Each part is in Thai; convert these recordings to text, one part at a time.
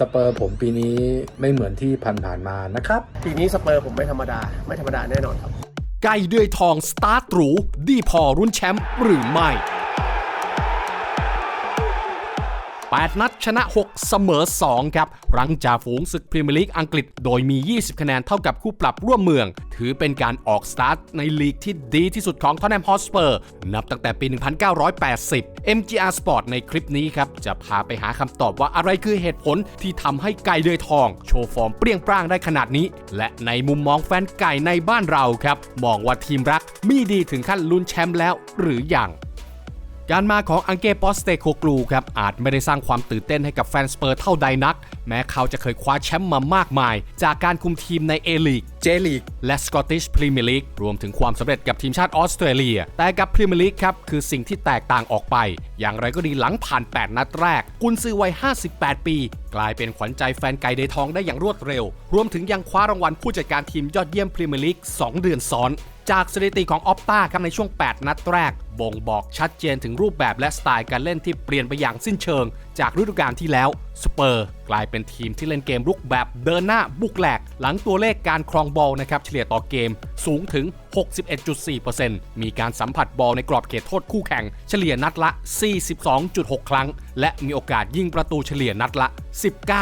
สเปอร์ผมปีนี้ไม่เหมือนที่ผ่านๆมานะครับ ปีนี้สเปอร์ผมไม่ธรรมดา ไม่ธรรมดาแน่นอนครับไก่เดือยทองสตาร์ทหรูดีพอรุ่นแชมป์หรือไม่ 8 นัดชนะ 6 เสมอ 2 ครับ รังจ่าฝูงศึกพรีเมียร์ลีกอังกฤษ โดยมี 20 คะแนนเท่ากับคู่ปรับร่วมเมือง ถือเป็นการออกสตาร์ทในลีกที่ดีที่สุดของทอนแนมฮอสเปอร์ นับตั้งแต่ปี 1980 MGR Sport ในคลิปนี้ครับ จะพาไปหาคำตอบว่าอะไรคือเหตุผลที่ทำให้ไก่เดือยทอง โชว์ฟอร์มเปรี้ยงปร้างได้ขนาดนี้ และในมุมมองแฟนไก่ในบ้านเราครับ มองว่าทีมรักมีดีถึงขั้นลุ้นแชมป์แล้วหรือยัง การมาของอังเกปอสเตโคกลูครับอาจไม่ได้สร้างความตื่นเต้นให้กับแฟนสเปอร์เท่าใดนัก แม้เขาจะเคยคว้าแชมป์มามากมาย จากการคุมทีมในเอลีกเจลีกและสกอตติชพรีเมียร์ลีกรวมถึงความสำเร็จกับทีมชาติออสเตรเลีย แต่กับพรีเมียร์ลีกครับคือสิ่งที่แตกต่างออกไป อย่างไรก็ดีหลังผ่าน 8 นัดแรก กุนซือวัย 58 ปี กลายเป็นขวัญใจแฟนไก่เดทองได้อย่างรวดเร็ว รวมถึงยังคว้ารางวัลผู้จัดการทีมยอดเยี่ยมพรีเมียร์ลีก2เดือนซ้อน จากสถิติของออปต้าครับในช่วง 8 นัดแรก บ่งบอกชัดเจนถึงรูปแบบและสไตล์การเล่นที่เปลี่ยนไปอย่างสิ้นเชิง จากฤดูกาลที่แล้วสเปอร์กลายเป็นทีมที่เล่นเกมรุกแบบเดินหน้าบุกแหลก หลังตัวเลขการครองบอลนะครับเฉลี่ยต่อเกมสูงถึง 61.4%มีการสัมผัสบอลในกรอบเขตโทษคู่แข่ง เฉลี่ยนัดละ 42.6 ครั้ง และมีโอกาสยิงประตูเฉลี่ยนัดละ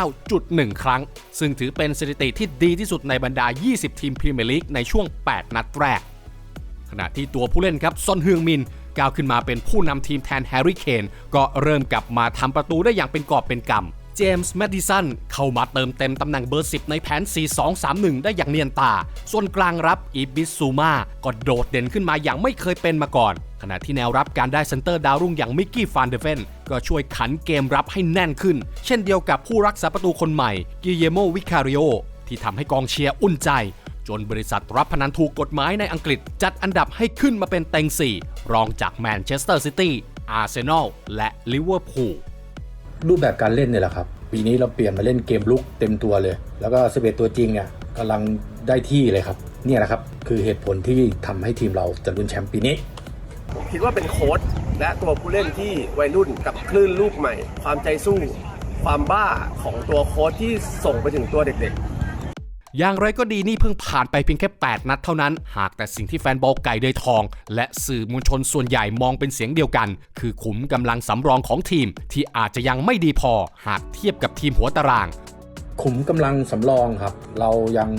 19.1 ครั้ง ซึ่งถือเป็นสถิติที่ดีที่สุดในบรรดา 20 ทีมพรีเมียร์ลีกในช่วง 8 นัดแรก ขณะที่ตัวผู้เล่นครับซอนเฮืองมิน ก้าวขึ้นมาเป็นผู้นำทีมแทนแฮร์รี่เคนก็เริ่มกลับมาทำประตูได้อย่างเป็นกอบเป็นกำเจมส์แมดดิสันเข้ามาเติมเต็มตำแหน่งเบอร์ 10 ในแผน 4-2-3-1 ได้อย่างเนียนตา ส่วนกลางรับอีบิสซูมาก็โดดเด่นขึ้นมาอย่างไม่เคยเป็นมาก่อน ขณะที่แนวรับการได้เซนเตอร์ดาวรุ่งอย่างมิกกี้ฟานเดเฟนก็ช่วยขันเกมรับให้แน่นขึ้น เช่นเดียวกับผู้รักษาประตูคนใหม่กิเยโมวิคาริโอที่ทำให้กองเชียร์อุ่นใจ จนบริษัทรับพนันถูกกฎหมายในอังกฤษ จัดอันดับให้ขึ้นมาเป็นเต็ง 4 รองจากแมนเชสเตอร์ซิตี้ อาร์เซนอล และลิเวอร์พูล รูปแบบการเล่นเนี่ยแหละครับ ปีนี้เราเปลี่ยนมาเล่นเกมลุกเต็มตัวเลย แล้วก็สเปตัวจริงเนี่ยกำลังได้ที่เลยครับ เนี่ยแหละครับ คือเหตุผลที่ทำให้ทีมเราจะลุ้นแชมป์ปีนี้ ผมคิดว่าเป็นโค้ชและตัวผู้เล่นที่วัยรุ่นกับคลื่นลูกใหม่ ความใจสู้ ความบ้าของตัวโค้ชที่ส่งไปถึงตัวเด็กๆ อย่างไรก็ดีนี่เพิ่งผ่านไปเพียงแค่ 8 นัดเท่านั้น หากแต่สิ่งที่แฟนบอลไก่เดยทอง และสื่อมวลชนส่วนใหญ่มองเป็นเสียงเดียวกัน คือขุมกำลังสำรองของทีม ที่อาจจะยังไม่ดีพอ หากเทียบกับทีมหัวตาราง ขุมกำลังสำรองครับ เรายัง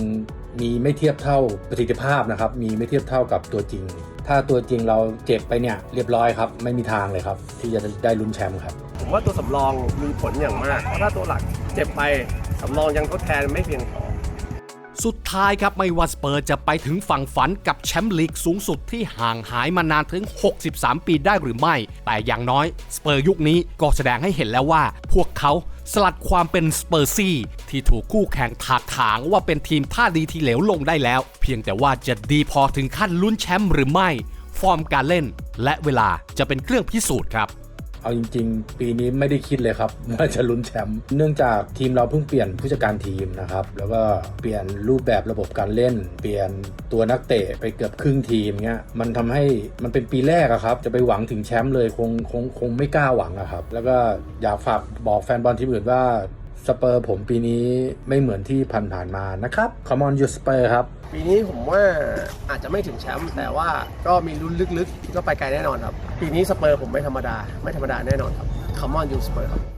มีไม่เทียบเท่าประสิทธิภาพนะครับ มีไม่เทียบเท่ากับตัวจริง ถ้าตัวจริงเราเจ็บไปเนี่ยเรียบร้อยครับ ไม่มีทางเลยครับ ที่จะได้ลุ้นแชมป์ครับ ผมว่าตัวสำรองมีผลอย่างมากเพราะถ้าตัวหลักเจ็บไปสำรองยังทดแทนไม่เพียงพอ สุดท้ายครับไม่ว่าสเปอร์จะไปถึงฝั่งฝันกับแชมป์ลีกสูงสุดที่ห่างหายมานานถึง 63 ปีได้หรือไม่ แต่อย่างน้อยสเปอร์ยุคนี้ก็แสดงให้เห็นแล้วว่า พวกเขาสลัดความเป็นสเปอร์ซี่ ที่ถูกคู่แข่งถากถางว่าเป็นทีมท่าดีที่เหลวลงได้แล้ว เพียงแต่ว่าจะดีพอถึงขั้นลุ้นแชมป์หรือไม่ ฟอร์มการเล่น และเวลาจะเป็นเครื่องพิสูจน์ครับ เอาจริง ๆ ปีนี้ไม่ได้คิดเลยครับว่าจะลุ้นแชมป์เนื่องจากทีมเราเพิ่งเปลี่ยนผู้จัดการทีมนะครับ แล้วก็เปลี่ยนรูปแบบระบบการเล่น เปลี่ยนตัวนักเตะไปเกือบครึ่งทีมเงี้ยมันทำให้มันเป็นปีแรกอะครับ จะไปหวังถึงแชมป์เลยคงคงคงไม่กล้าหวังอะครับ แล้วก็อยากฝากบอกแฟนบอลทีมอื่นว่า สเปอร์ผมปีนี้ไม่เหมือนที่ผ่านๆมานะครับคอมอนยูสเปอร์ครับ ปีนี้ผมว่าอาจจะไม่ถึงแชมป์แต่ว่าก็มีลุ้นลึกๆก็ไปไกลแน่นอนครับ ปีนี้สเปอร์ผมไม่ธรรมดา ไม่ธรรมดาแน่นอนครับคอมมอนยูสเปอร์ครับ